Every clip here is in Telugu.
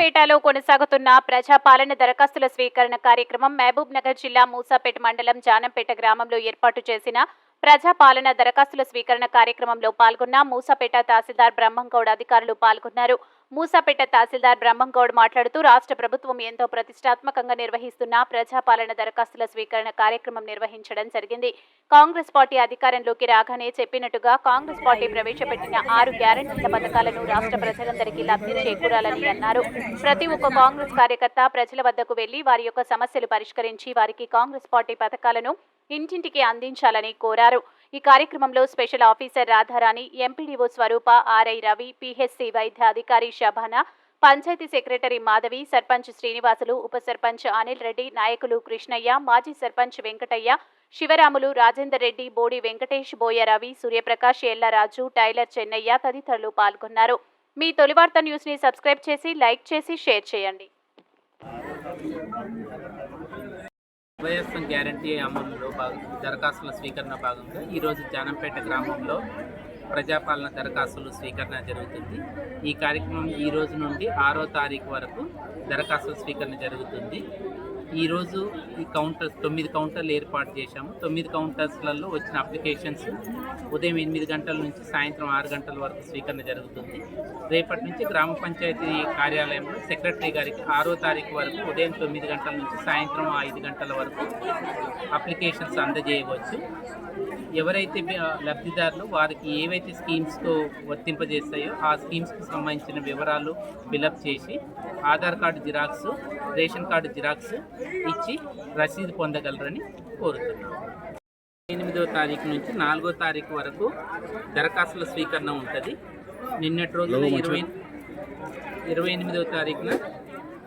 మూసాపేటలో కొనసాగుతున్న ప్రజాపాలన దరఖాస్తుల స్వీకరణ కార్యక్రమం మహబూబ్ నగర్ జిల్లా మూసాపేట మండలం జానంపేట గ్రామంలో ఏర్పాటు చేసిన ప్రజాపాలన దరఖాస్తుల స్వీకరణ కార్యక్రమంలో పాల్గొన్న మూసాపేట తహసీల్దార్ బ్రహ్మంగౌడ్ అధికారులు పాల్గొన్నారు. మూసాపేట తహసీల్దార్ బ్రహ్మంగౌడ్ మాట్లాడుతూ రాష్ట్ర ప్రభుత్వం ఎంతో ప్రతిష్టాత్మకంగా నిర్వహిస్తున్న ప్రజాపాలన దరఖాస్తుల స్వీకరణ కార్యక్రమం నిర్వహించడం జరిగింది. కాంగ్రెస్ పార్టీ అధికారంలోకి రాగానే చెప్పినట్టుగా కాంగ్రెస్ పార్టీ ప్రవేశపెట్టిన ఆరు గ్యారంటీల పథకాలను రాష్ట్ర ప్రజలందరికీ లబ్ధి చేకూరాలని అన్నారు. ప్రతి ఒక్క కాంగ్రెస్ కార్యకర్త ప్రజల వద్దకు వెళ్ళి వారి యొక్క సమస్యలు పరిష్కరించి వారికి కాంగ్రెస్ పార్టీ పథకాలను ఇంటింటికి అందించాలని కోరారు. ఈ కార్యక్రమంలో special officer Radharani MPDO Swaroopa RI Ravi PHC వైద్య అధికారి శబానా పంచాయతీ సెక్రటరీ మాధవి సర్పంచ్ శ్రీనివాసులు ఉప సర్పంచ్ అనిల్ రెడ్డి నాయకులు కృష్ణయ్య మాజీ సర్పంచ్ వెంకటయ్య శివరాములు రాజేందర్ రెడ్డి బోడి వెంకటేష్ బోయ రవి సూర్యప్రకాష్ ఎల్లరాజు టైలర్ చెన్నయ్య తదితరులు పాల్గొన్నారు. మీ తొలివార్త న్యూస్ని సబ్స్క్రైబ్ చేసి లైక్ చేసి షేర్ చేయండి. వైఎస్ఎం గ్యారంటీ అమలులో భాగం దరఖాస్తుల స్వీకరణ భాగంగా ఈరోజు జానంపేట గ్రామంలో ప్రజాపాలన దరఖాస్తులు స్వీకరణ జరుగుతుంది. ఈ కార్యక్రమం ఈ రోజు నుండి ఆరో తారీఖు వరకు దరఖాస్తుల స్వీకరణ జరుగుతుంది. ఈరోజు ఈ కౌంటర్స్ తొమ్మిది కౌంటర్లు ఏర్పాటు చేశాము. తొమ్మిది కౌంటర్స్లలో వచ్చిన అప్లికేషన్స్ ఉదయం ఎనిమిది గంటల నుంచి సాయంత్రం ఆరు గంటల వరకు స్వీకరణ జరుగుతుంది. రేపటి నుంచి గ్రామ పంచాయతీ కార్యాలయంలో సెక్రటరీ గారికి ఆరో తారీఖు వరకు ఉదయం తొమ్మిది గంటల నుంచి సాయంత్రం ఐదు గంటల వరకు అప్లికేషన్స్ అందజేయవచ్చు. ఎవరైతే లబ్ధిదారులు వారికి ఏవైతే స్కీమ్స్తో వర్తింపజేస్తాయో ఆ స్కీమ్స్కి సంబంధించిన వివరాలు ఫిలప్ చేసి Aadhaar card xerox ration card xerox ఇచ్చి రసీదు పొందగలరని కోరుతున్నాం ఎనిమిదో తారీఖు నుంచి నాలుగో తారీఖు వరకు దరఖాస్తుల స్వీకరణ ఉంటుంది. నిన్నటి రోజున ఇరవై ఇరవై ఎనిమిదవ తారీఖున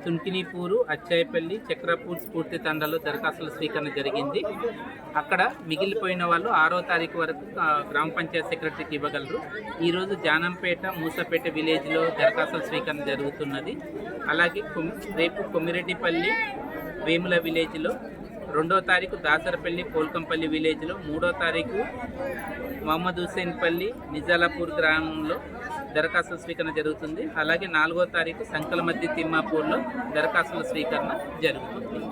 తుంకినీపూరు అచ్చాయపల్లి చక్రపూర్ స్ఫూర్తి తండాలో దరఖాస్తుల స్వీకరణ జరిగింది. అక్కడ మిగిలిపోయిన వాళ్ళు ఆరో తారీఖు వరకు గ్రామ పంచాయత్ సెక్రటరీకి ఇవ్వగలరు. ఈరోజు జానంపేట మూసపేట విలేజ్లో దరఖాస్తుల స్వీకరణ జరుగుతున్నది. అలాగే కొమ్- రేపు కొమ్మిరెడ్డిపల్లి వేముల విలేజ్లో రెండో తారీఖు దాసరపల్లి పోల్కంపల్లి విలేజ్లో మూడో తారీఖు మహమ్మద్ హుస్సేన్పల్లి నిజాలాపూర్ గ్రామంలో దరఖాస్తుల స్వీకరణ జరుగుతుంది. అలాగే నాలుగో తారీఖు సంకల మధ్య తిమ్మాపూర్లో దరఖాస్తుల స్వీకరణ జరుగుతుంది.